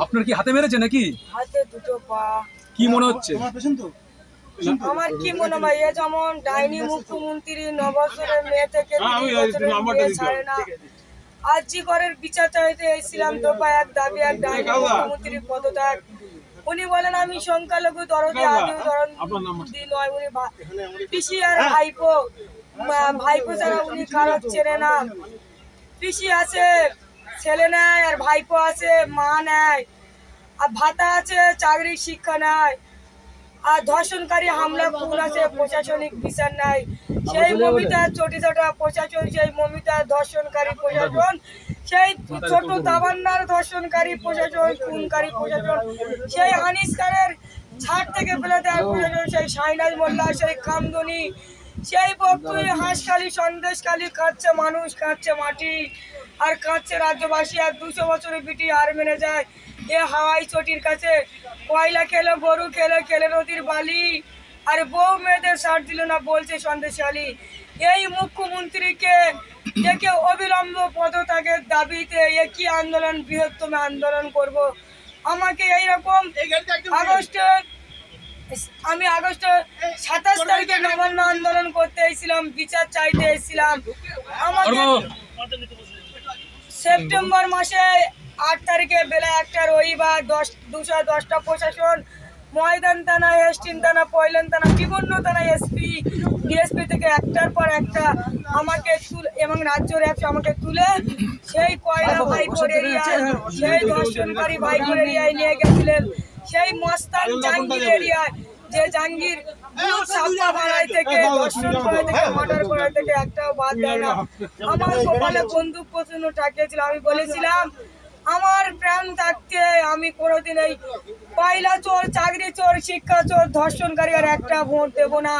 আপনার কি হাতে মেরেছে নাকি? হাতে দুটো পা। কি মনে হচ্ছে? আমার কি মনে হয়? এ যেমন ডাইনি মুখ্যমন্ত্রী নবছরের মেয়ে থেকে ছাড়ে না। আজজি ঘরের বিচার চাইতে এসেছিলাম তো পায় এক দাবি এক ডাইনি মুখ্যমন্ত্রীর পদত্যাগ। উনি বলেন আমি সংখ্যালঘু দরদে আদিও দরদি নয়। উনি পিসি আর ভাইপো মা- ভাইপো ছাড়া উনি কারও চেনে না। পিসি আছে। ছেলে নেয় আর ভাইপো আছে, মা নেয় আর ভাতা আছে, চাকরির শিক্ষা নেয় আর ধর্ষণকারী হামলা, খুন আছে, প্রশাসনিক বিচার নাই। সেই মমিতা চটি চটা প্রশাসন, সেই মমিতা ধর্ষণকারী প্রশাসন, সেই ছোট তাবান্নার ধর্ষণকারী প্রশাসন, খুনকারী প্রশাসন, সেই আনিস খানের ছাদ থেকে ফেলে দেওয়ার প্রশাসন, সেই সাইনাজ মোল্লা, সেই কামদনি সেই বক্তুই হাঁসখালি, সন্দেশখালি কাঁদছে মানুষ কাঁদছে মাটি। আর কাঁদছে রাজ্যবাসী আর দুশো বছরের বিটি আর মেনে যায়। এ হাওয়াই চটির কাছে কয়লা খেলো গরু খেলো খেলে নদীর বালি। আর বউ মেয়েদের সার দিল না বলছে সন্দেশালী। এই মুখ্যমন্ত্রীকে একে অবিলম্ব পদত্যাগের দাবিতে এ একই আন্দোলন বৃহত্তম আন্দোলন করব? আমাকে এইরকম আগস্টে আমি আগস্ট সাতাশ তারিখে নবান্ন আন্দোলন করতে এসেছিলাম বিচার চাইতে এসেছিলাম। আমাদের সেপ্টেম্বর মাসে আট তারিখে বেলা একটা রবিবার দশ দুশো দশটা প্রশাসন ময়দান থানা হেস্টিন থানা পয়লেন থানা বিভিন্ন থানা এসপি ডিএসপি থেকে একটার পর একটা আমাকে তুলে এবং রাজ্য র্যাপস আমাকে তুলে সেই কয়লা ভাইপোর এরিয়ায় সেই ধর্ষণকারী ভাইপোর এরিয়ায় নিয়ে গেছিলেন। সেই মস্তান এরিয়ায় যে জাহাঙ্গীর বাড়াই থেকে দর্শন করা থেকে মার্ডার করা থেকে একটাও বাদ দেয় না। আমার কপালে বন্দুক আমি বলেছিলাম আমার প্রাণ থাকতে আমি কোনোদিন এই পয়লা চোর চাকরি চোর শিক্ষা চোর ধর্ষণকারী আর একটা ভোট দেব না।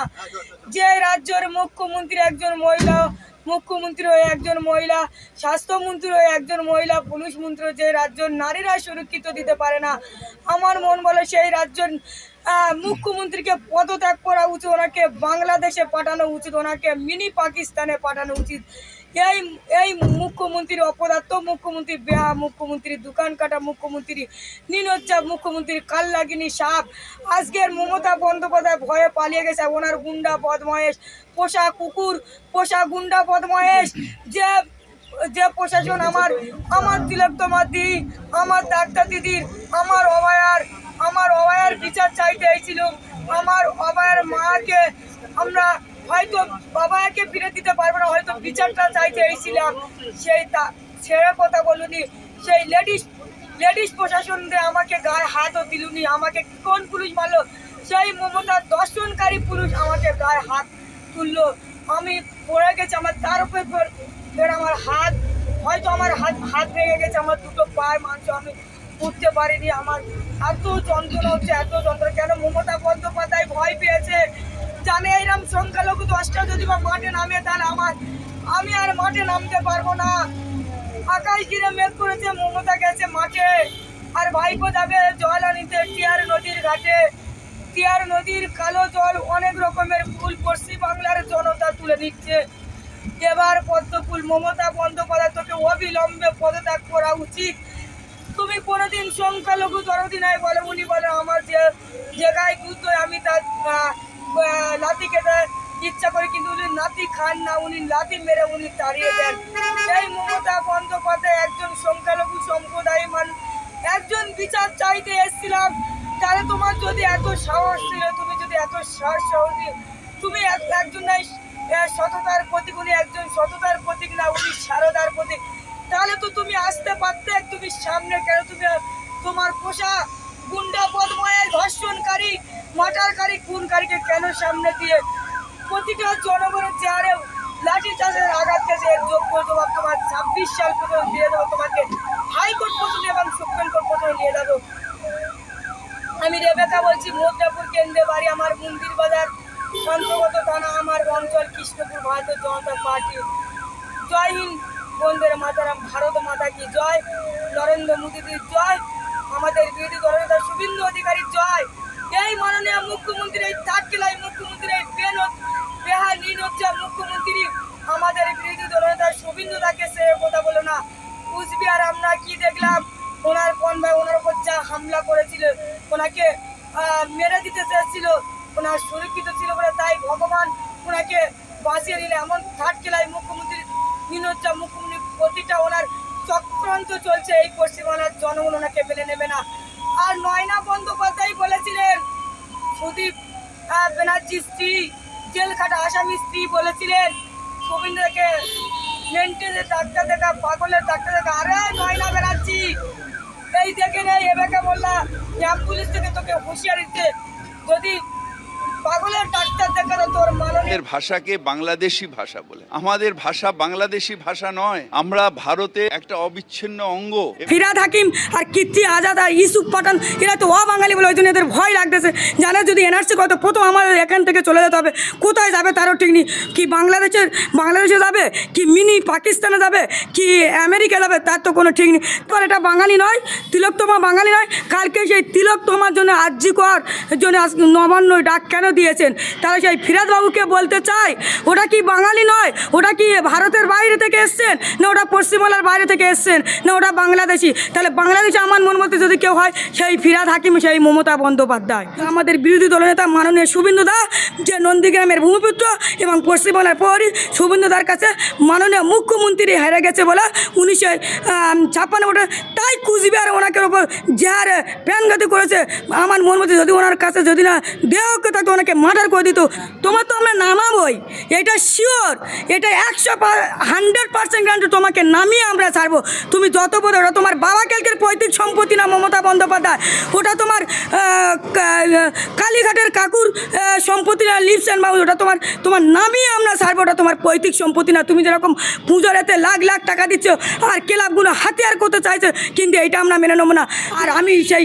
যে রাজ্যের মুখ্যমন্ত্রী একজন মহিলা মুখ্যমন্ত্রী হয়ে একজন মহিলা স্বাস্থ্যমন্ত্রী হয়ে একজন মহিলা পুলিশ মন্ত্রী যে রাজ্যের নারীরা সুরক্ষিত দিতে পারে না আমার মন বলে সেই রাজ্যের মুখ্যমন্ত্রীকে পদত্যাগ করা উচিত, ওনাকে বাংলাদেশে পাঠানো উচিত, ওনাকে মিনি পাকিস্তানে পাঠানো উচিত। এই এই মুখ্যমন্ত্রীর অপদার্থ, মুখ্যমন্ত্রী বেহা মুখ্যমন্ত্রী দোকান কাটা, মুখ্যমন্ত্রী নিনোচ্চাপ মুখ্যমন্ত্রী কাল্লাগিনী সাপ। আজকের মমতা বন্দ্যোপাধ্যায় ভয়ে পালিয়ে গেছে, ওনার গুন্ডা বদমহেশ পোষা কুকুর, পোষা গুন্ডা বদমহেশ যে যে প্রশাসন আমার আমার তিলোত্তমা দি আমার ডাক্তার দিদির, আমার অভয়ার আমার অভয়ার বিচার চাইতে এসেছিল আমার অভয়ার মাকে আমরা হয়তো বাবাকে ফিরে দিতে পারব না, হয়তো বিচারটা চাইতে এসেছিলাম। সেই তা ছেড়ে কথা বলুনি। সেই লেডিস লেডিস প্রশাসন দিয়ে আমাকে গায়ে হাতও দিলুনি। আমাকে কোন পুলিশ মারলো সেই মমতার দর্শনকারী পুরুষ আমাকে গায়ে হাত তুললো। আমি পড়ে গেছি আমার তার উপরে আমার হাত, হয়তো আমার হাত হাত ভেঙে গেছে, আমার দুটো পায়ে মাংস আমি উঠতে পারিনি আমার। এত যন্ত্রণা হচ্ছে, এত যন্ত্রণা। কেন মমতা বন্দ্যোপাধ্যায় ভয় পেয়েছে? জানে এইরকম সংখ্যালঘু দশটা যদি বা মাঠে নামে, তাহলে আমার আমি আর মাঠে নামতে পারব না। আকাশ ঘিরে মেঘ করেছে, মমতা গেছে মাঠে। আর ভাইপো যাবে জল আনিতে টিয়ার নদীর ঘাটে। টিয়ার নদীর কালো জল অনেক রকমের ফুল পশ্চিম বাংলার জনতা তুলে দিচ্ছে। এবার পদ্মফুল মমতা বন্দ্যোপাধ্যায় তোকে অবিলম্বে পদত্যাগ করা উচিত। তুমি কোনোদিন সংখ্যালঘু দরদি নাই বলে উনি বলে আমার যে যে গায়ে দুধ আমি তার আহ, খেতে ইচ্ছা করি কিন্তু উনি নাতি খান না উনি লাথি মেরে উনি তাড়িয়ে দেন। সেই মমতা বন্দ্যোপাধ্যায় একজন সংখ্যালঘু সম্প্রদায় মানুষ একজন বিচার চাইতে এসেছিলাম। তাহলে তোমার যদি এত সাহস ছিল তুমি যদি এত সাহস সাহসী তুমি এক- একজন নাই সততার প্রতীক উনি একজন সততার প্রতীক না উনি সারদার প্রতীক। তাহলে তো তুমি আসতে পারতে, তুমি সামনে কেন? তুমি তোমার পোষা গুন্ডা বদময়ের ধর্ষণকারী মাটারকারী খুনকারীকে কেন সামনে দিয়ে প্রতিটা জনগণের চেয়ারে লাঠি চাষের আঘাত গেছে যোগ্য জবাব তোমার ছাব্বিশ সাল পর্যন্ত দিয়ে দেবো তোমাকে হাইকোর্ট পর্যন্ত এবং সুপ্রিম কোর্ট পর্যন্ত নিয়ে যাব। আমি রেবেকা বলছি, মুদ্রাপুর কেন্দ্রে বাড়ি, আমার মন্দির বাজার অন্তর্গত থানা, আমার অঞ্চল, কৃষ্ণপুর, ভারতীয় জনতা পার্টি। জয় হিন্দ। বন্দের মাতারাম, ভারত মাতা কি জয়? নরেন্দ্র মোদীজির জয়? আমাদের বিরোধী দলনেতা শুভেন্দু অধিকারীর জয়? এই মাননীয় মুখ্যমন্ত্রী, এই তাকিলাই মুখ্যমন্ত্রী, এই বেন হচ্ছে মুখ্যমন্ত্রী, আমাদের বিরোধী দলনেতা শুভেন্দু তাকে সে কথা বলো না। কুচবিহার আমরা কি দেখলাম? ওনার কোন ভাই, ওনার উপর যা হামলা করেছিল, ওনাকে মেরে দিতে চেয়েছিল, ওনার সুরক্ষিত ছিল বলে তাই ভগবান ওনাকে বাঁচিয়ে নিলে। এমন থার্ড খেলায় মুখ্যমন্ত্রী নিনোজ্জা মুখ্যমন্ত্রী প্রতিটা ওনার চক্রান্ত চলছে এই পশ্চিমবাংলার জনগণ ওনাকে মেনে নেবে না। আর নয়না বন্দ্যোপাধ্যায় বলেছিলেন, সুদীপ ব্যানার্জি স্ত্রী জেল খাটা আসামি স্ত্রী বলেছিলেন, গোবিন্দকে মেন্টেলের ডাক্তার দেখা, পাগলের ডাক্তার দেখা। আরে নয়না ব্যানার্জি, এই দেখে নেই এবাকে বললাম র্যাব পুলিশ থেকে তোকে হুঁশিয়ারি দিতে। যদি পাগলের ডাক্তার দেখানো তোর মাননীয় ভাষাকে বাংলাদেশি ভাষা বলে। আমাদের ভাষা বাংলাদেশি ভাষা নয়, আমরা ভারতে একটা অবিচ্ছিন্ন অঙ্গ। ফিরাদ হাকিম আর কীর্তি আজাদ আর ইউসুফ পাঠান, এরা তো অবাঙালি বলে ওই জন্য এদের ভয় লাগতেছে। জানে যদি এনআরসি কত প্রথম আমাদের এখান থেকে চলে যেতে হবে, কোথায় যাবে তারও ঠিক নেই। কি বাংলাদেশের, বাংলাদেশে যাবে? কি মিনি পাকিস্তানে যাবে? কি আমেরিকা যাবে? তার তো কোনো ঠিক নেই। পর এটা বাঙালি নয় তিলকতমা বাঙালি নয়, কালকে সেই তিলকতমার জন্য আর্জি কর জন্য নবান্ন ডাক কেন দিয়েছেন? তারা সেই ফিরাদবাবুকে বলতে চায়, ওটা কি বাঙালি নয়? ওটা কি ভারতের বাইরে থেকে এসছেন? না ওটা পশ্চিমবাংলার বাইরে থেকে এসছেন? না ওটা বাংলাদেশি? তাহলে বাংলাদেশে আমার মন মতে যদি কেউ হয়, সেই ফিরাদ হাকিম, সেই মমতা বন্দ্যোপাধ্যায়। আমাদের বিরোধী দলনেতা মাননীয় শুভেন্দু দা, যে নন্দীগ্রামের ভূমিপুত্র এবং পশ্চিমবাংলার প্রহরী শুভেন্দু দার কাছে মাননীয় মুখ্যমন্ত্রী হেরে গেছে বলে উনিশশো ছাপ্পান্ন ভোটে তাই কুচবিহার ওনাকে ওপর যার প্রাণঘাতী করেছে। আমার মন মতে যদি ওনার কাছে যদি না দেহকে তাকে ওনাকে মার্ডার করে দিত, তোমার তো আমরা নামাবই। এটা শিওর এটা একশো হান্ড্রেড পার্সেন্ট গ্রান্ট তোমাকে নামিয়ে আমরা ছাড়বো। তুমি যত বড় ওটা তোমার বাবা কালকের পৈতৃক সম্পত্তি না, মমতা বন্দ্যোপাধ্যায়। ওটা তোমার কালীঘাটের কাকুর সম্পত্তি না, লিপস অ্যান্ড ওটা তোমার তোমার নামিয়ে আমরা ছাড়বো, ওটা তোমার পৈতৃক সম্পত্তি না। তুমি যেরকম পুজোর এতে লাখ লাখ টাকা দিচ্ছ, আর ক্লাবগুলো হাতিয়ার করতে চাইছে, কিন্তু এইটা আমরা মেনে নেব না। আর আমি সেই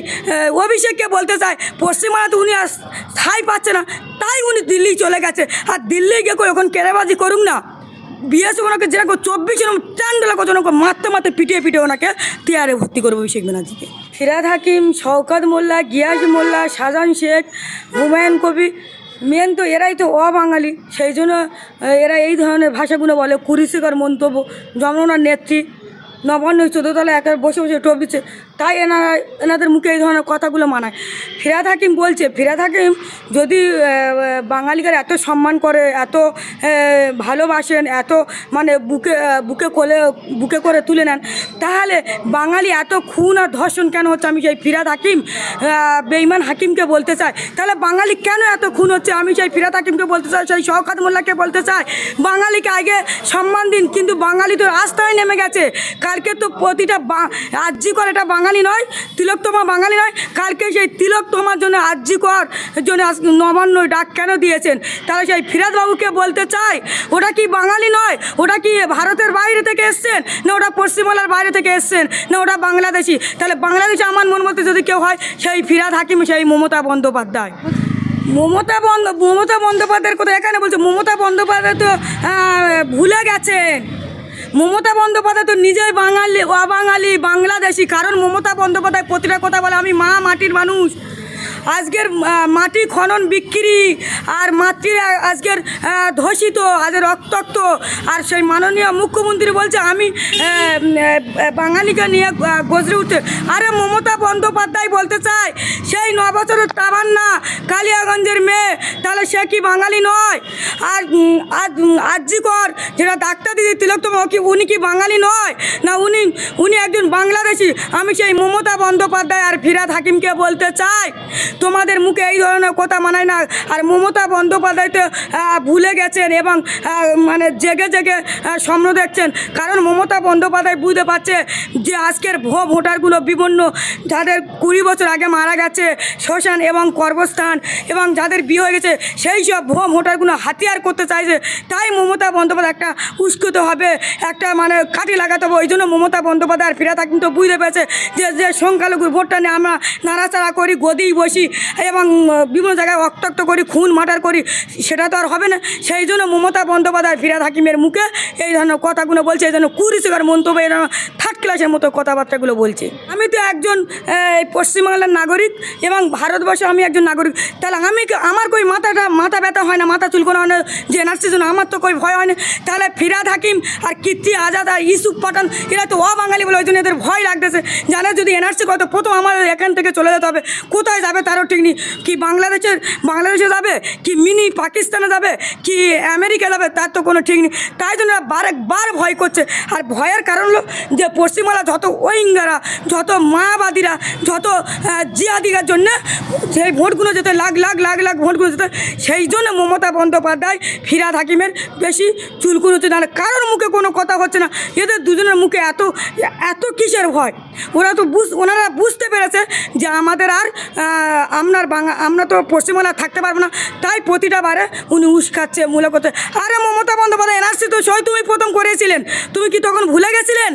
অভিষেককে বলতে চাই পশ্চিমবাংলাতে উনি আর স্থায়ী পাচ্ছে না, তাই উনি দিল্লি চলে গেছে। আর দিল্লি গিয়ে ওখানে কেরাবাজি করুক না? বিএস ওনাকে যে যেরকম চব্বিশ এরকম চান্ডলা কত ওনাকে মারতে মারতে পিটিয়ে পিটিয়ে ওনাকে টিয়ারে ভর্তি করব অভিষেক ব্যানার্জিকে। ফিরাদ হাকিম, শওকত মোল্লা, গিয়াস মোল্লা শাহজাহান শেখ, হুমায়ুন কবি মেন তো এরাই তো অবাঙালি। সেই জন্য এরা এই ধরনের ভাষাগুলো বলে। কুরিশিকর মন্তব্য, যমুনার নেত্রী নবান্ন চোদ্দতলা একা বসে বসে টোপ দিচ্ছে। তাই এনারা এনাদের মুখে এই ধরনের কথাগুলো মানায়। ফিরাদ হাকিম বলছে ফিরাদ হাকিম যদি আহ, বাঙালিকে এত সম্মান করে এত ভালোবাসেন এত মানে বুকে বুকে কোলে বুকে করে তুলে নেন তাহলে বাঙালি এত খুন আর ধর্ষণ কেন হচ্ছে? আমি সেই ফিরাদ হাকিম বেইমান হাকিমকে বলতে চাই তাহলে বাঙালি কেন এত খুন হচ্ছে? আমি সেই ফিরাদ হাকিমকে বলতে চাই সেই শওকাত মোল্লাকে বলতে চাই। বাঙালিকে আগে সম্মান দিন কিন্তু বাঙালি তো রাস্তায় নেমে গেছে। কালকে তো প্রতিটা বা- আর্জি কর এটা বাঙালি নয় তিলকতমা বাঙালি নয়। কালকে সেই তিলকতমার জন্য আর্জি কর জন্য নবান্ন ডাক কেন দিয়েছেন? তারা সেই ফিরাদ বাবুকে বলতে চাই ওটা কি বাঙালি নয়? ওটা কি ভারতের বাইরে থেকে এসছেন? না ওটা পশ্চিমবাংলার বাইরে থেকে এসছেন? না ওটা বাংলাদেশি? তাহলে বাংলাদেশে আমার মন মতে যদি কেউ হয়, সেই ফিরাদ হাকিম, সেই মমতা বন্দ্যোপাধ্যায়। মমতা বন্দ মমতা বন্দ্যোপাধ্যায়ের কথা এখানে বলছে। মমতা বন্দ্যোপাধ্যায় তো ভুলে গেছেন। মমতা বন্দ্যোপাধ্যায় তো নিজেই বাঙালি, অবাঙালি, বাংলাদেশি। কারণ মমতা বন্দ্যোপাধ্যায় প্রতিটা কথা বলে, আমি মা মাটির মানুষ। আজকের মাটি খনন বিক্রি আর আ- আজকের ধর্ষিত আজকে রক্তাক্ত। আর সেই মাননীয় মুখ্যমন্ত্রী বলছে আমি বাঙালিকে নিয়ে গজরে উঠতে আরে মমতা বন্দ্যোপাধ্যায় বলতে চাই সেই ন বছরের তাবান্না কালিয়াগঞ্জের মেয়ে তাহলে সে কি বাঙালি নয়? আর উম, আজ উম, কর যেটা ডাক্তার দিদি তিলোত্তম কি উনি কি বাঙালি নয়? না উনি উনি একজন বাংলাদেশি। আমি সেই মমতা বন্দ্যোপাধ্যায় আর ফিরাদ হাকিমকে বলতে চাই তোমাদের মুখে এই ধরনের কথা মানায় না। আর মমতা বন্দ্যোপাধ্যায় তো ভুলে গেছেন এবং মানে জেগে জেগে স্বপ্ন দেখছেন। কারণ মমতা বন্দ্যোপাধ্যায় বুঝতে পারছে যে আজকের ভো ভোটারগুলো বিভিন্ন যাদের কুড়ি বছর আগে মারা গেছে, শ্মশান এবং কর্মস্থান এবং যাদের বিয়ে হয়ে গেছে, সেই সব ভো ভোটারগুলো হাতিয়ার করতে চাইছে। তাই মমতা বন্দ্যোপাধ্যায় একটা উস্কুত হবে, একটা মানে কাঠি লাগাতে হবে। ওই জন্য মমতা বন্দ্যোপাধ্যায় আর ফিরাতা কিন্তু বুঝতে পেরেছে যে যে সংখ্যালঘুর ভোটটা নিয়ে আমরা নাড়াচাড়া করি, গদিই বসি। এবং বিভিন্ন জায়গায় রক্তাক্ত করি, খুন মাটার করি, সেটা তো আর হবে না। সেই জন্য মমতা বন্দ্যোপাধ্যায় ফিরাদ হাকিমের মুখে। এই ধরনের কথাগুলো বলছে, এই জন্য কুরুচিকর মন্তব্য এই থার্ড ক্লাসের মতো কথাবার্তাগুলো বলছে। আমি তো একজন পশ্চিমবাংলার নাগরিক এবং ভারতবর্ষে আমি একজন নাগরিক। তাহলে আমি আমার কই মাথাটা, মাথা ব্যথা হয় না, মাথা চুলকোনো হয় না, যে এনআরসির জন্য আমার তো কই ভয় হয় না? তাহলে ফিরাদ হাকিম আর কীর্তি আজাদ আর ইসুফ পাঠান, এরা তো অবাঙালি বলে ওই জন্য এদের ভয় লাগতেছে। জানে যদি এনআরসি কত, প্রথম আমাদের এখান থেকে চলে যেতে হবে। কোথায় যাবে তারও ঠিক নেই। কি বাংলাদেশের বাংলাদেশে যাবে? কি মিনি পাকিস্তানে যাবে? কি আমেরিকা যাবে? তার তো কোনো ঠিক নেই। তাই জন্য বারেকবার ভয় করছে। আর ভয়ের কারণ হলো যে পশ্চিমবাংলা যত ওয়িঙ্গারা, যত মায়াবাদীরা, যত জিয়াদিগার জন্য সেই ভোটগুলো যেতে লাখ লাখ লাখ লাখ ভোটগুলো যেতে, সেই জন্য মমতা বন্দ্যোপাধ্যায়, ফিরাদ হাকিমের বেশি চুলকুন হচ্ছে। না কারোর মুখে কোনো কথা হচ্ছে না। এদের দুজনের মুখে এত এত কিসের ভয়? ওরা তো বুঝ, ওনারা বুঝতে পেরেছে যে আমাদের আর আপনার বাংলা আমরা তো পশ্চিমবাংলায় থাকতে পারব না। তাই প্রতিটা বারে উনি উস্কাচ্ছে মূলকতে আরে মমতা বন্দ্যোপাধ্যায়, এনআরসি তো সই তুমি প্রথম করেছিলেন। তুমি কি তখন ভুলে গেছিলেন?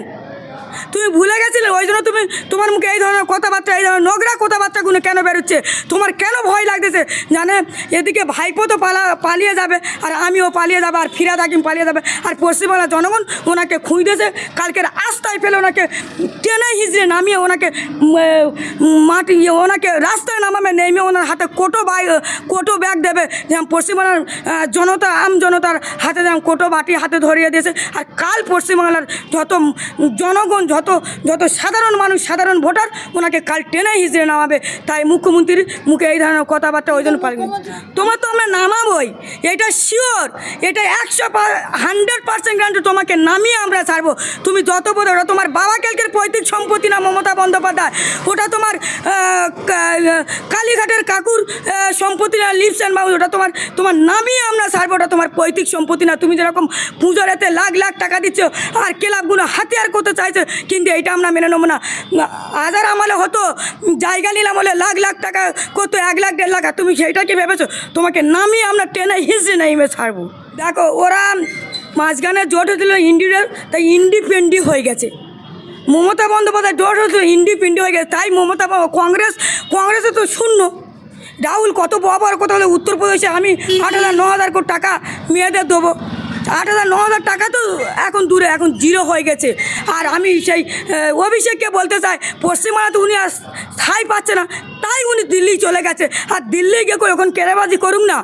তুমি ভুলে গেছিলে? ওই জন্য তুমি তোমার মুখে এই ধরনের কথাবার্তা এই ধরনের নোংরা কথাবার্তাগুলো কেন বেরোচ্ছে? তোমার কেন ভয় লাগতেছে? জানে এদিকে ভাইপো তো পালা পালিয়ে যাবে আর আমিও পালিয়ে যাব আর ফিরাদ হাকিম পালিয়ে যাবে আর পশ্চিমবাংলার জনগণ ওনাকে খুঁজতেছে কালকের আস্তায় ফেলে ওনাকে টেনে হিজড়ে নামিয়ে ওনাকে মাটি ইয়ে, ওনাকে রাস্তায় নামাবে নেমে ওনার হাতে কোটো বাই কোটো ব্যাগ দেবে যেমন পশ্চিমবাংলার জনতা আম জনতার হাতে যেমন কোটো বাটি হাতে ধরিয়ে দিয়েছে আর কাল পশ্চিমবাংলার যত জনগণ যত যত যত সাধারণ মানুষ, সাধারণ ভোটার, ওনাকে কাল টেনে হিজড়ে নামাবে। তাই মুখ্যমন্ত্রীর মুখে এই ধরনের কথাবার্তা ওই জন্য পারবে তোমার তো আমরা নামাবই। এটা শিওর এটা একশো হান্ড্রেড পার্সেন্ট গ্যারান্টি তোমাকে নামিয়ে আমরা ছাড়বো। তুমি যত বড়, ওটা তোমার বাবা কালকের পৈতৃক সম্পত্তি না, মমতা বন্দ্যোপাধ্যায়? ওটা তোমার কালীঘাটের কাকুর সম্পত্তি না, লিপস অ্যান্ড বাবু ওটা তোমার তোমার নামিয়ে আমরা ছাড়বো। ওটা তোমার পৈতৃক সম্পত্তি না। তুমি যেরকম পুজোর এতে লাখ লাখ টাকা দিচ্ছ, আর ক্লাবগুলো হাতিয়ার করতে চাইছে কিন্তু এইটা আমরা মেনে নেব না। আজার আমলে হতো, জায়গা নিলাম বলে লাখ লাখ টাকা কত, এক লাখ, দেড় লাখ তুমি সেইটা কি ভেবেছো? তোমাকে নামিয়ে আমরা টেনে হিসড়ে নেমে ছাড়বো। দেখো, ওরা মাঝখানে জোট হয়েছিল ইন্ডিয়ার তাই ইন্ডিপেন্ডি হয়ে গেছে। মমতা বন্দ্যোপাধ্যায় জোট হয়েছিল ইন্ডিপেন্ডি হয়ে গেছে, তাই মমতা কংগ্রেস, কংগ্রেসে তো শূন্য। রাহুল কত বড় কথা বলে, উত্তরপ্রদেশে আমি আট হাজার ন হাজার কোটি টাকা মেয়েদের দেবো। আট হাজার, ন হাজার টাকা তো এখন দূরে, এখন জিরো হয়ে গেছে। আর আমি সেই অভিষেককে বলতে চাই পশ্চিমবাংলাতে উনি আর স্থায়ী পাচ্ছে না, তাই উনি দিল্লি চলে গেছে। আর দিল্লি গিয়ে করে এখন কেরাবাজি করুক না।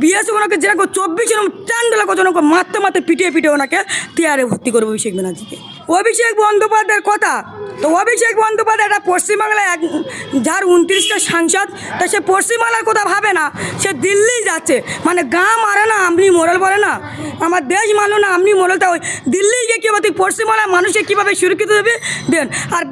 বিএসএফ ওনাকে যেরকম চব্বিশ এরকম টান্ডলা ওনাকে মারতে মারতে পিটিয়ে পিটিয়ে ওনাকে তেয়ারে ভর্তি করব অভিষেক ব্যানার্জিকে। অভিষেক বন্দ্যোপাধ্যায়ের কথা। তো অভিষেক বন্দ্যোপাধ্যায় এটা পশ্চিমবাংলায় এক যার উনত্রিশটা সাংসদ, তা সে পশ্চিমবাংলার কথা ভাবে না। সে দিল্লি যাচ্ছে। মানে গাঁ মারে না আপনি মোরাল বলে না। আমার দেশ মানলো না আপনি মোরাল। তা ওই দিল্লি গিয়ে কীভাবে তুই পশ্চিমবাংলার মানুষকে কীভাবে সুরক্ষিত দেবে? দেন, আর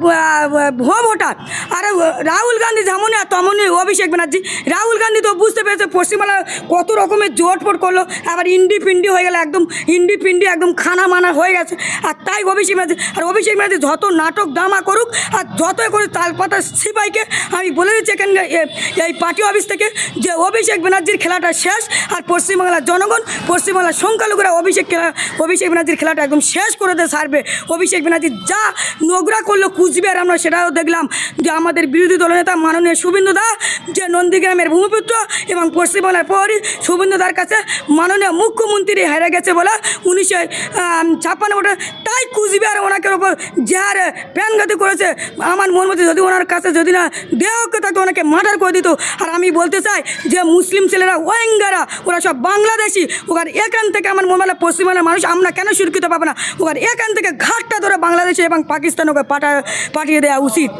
ভুয়ো ভোটার। আর রাহুল গান্ধী যেমনই আর তেমনই অভিষেক ব্যানার্জি। রাহুল গান্ধী তো বুঝতে পেরেছে পশ্চিমবাংলা কত রকমের জোট ফোট করল। আবার ইন্ডি পিন্ডি হয়ে গেল, একদম ইন্ডি পিন্ডি একদম খানা মানা হয়ে গেছে। আর তাই অভিষেক ব্যানার্জি আর অভিষেক ব্যানার্জি যত নাটক দামা করুক, আর যতই করে তালপাতা সিপাইকে, আমি বলে দিচ্ছি এখানে এই পার্টি অফিস থেকে যে অভিষেক ব্যানার্জির খেলাটা শেষ, আর পশ্চিমবাংলার জনগণ, পশ্চিমবাংলার সংখ্যালঘুরা অভিষেক খেলা, অভিষেক ব্যানার্জির খেলাটা একদম শেষ করে দিয়ে সারবে। অভিষেক ব্যানার্জি যা নোংরা করল কুচবিহার, আমরা সেটাও দেখলাম যে আমাদের বিরোধী দলনেতা মাননীয় শুভেন্দু দা, যে নন্দীগ্রামের ভূমিপুত্র এবং পশ্চিমবাংলার প্রহরী শুভেন্দু দার কাছে মাননীয় মুখ্যমন্ত্রী হেরে গেছে বলে উনিশশো ছাপ্পান্ন ভোটে তাই কুচবিহার ওনাকে ওপর যার প্রাণঘাতি করেছে। আমার মন মধ্যে যদি ওনার কাছে যদি না দেহকে থাকতো ওনাকে মার্ডার করে দিত। আর আমি বলতে চাই যে মুসলিম ছেলেরা, ওয়েঙ্গারা, ওরা সব বাংলাদেশি। ওখানে এখান থেকে আমার মনে হয় পশ্চিমবঙ্গের মানুষ, আমরা কেন সুরক্ষিত পাবো না? ওখানে এখান থেকে ঘাটটা ধরে বাংলাদেশে এবং পাকিস্তান ওকে পাঠা, পাঠিয়ে দেওয়া উচিত।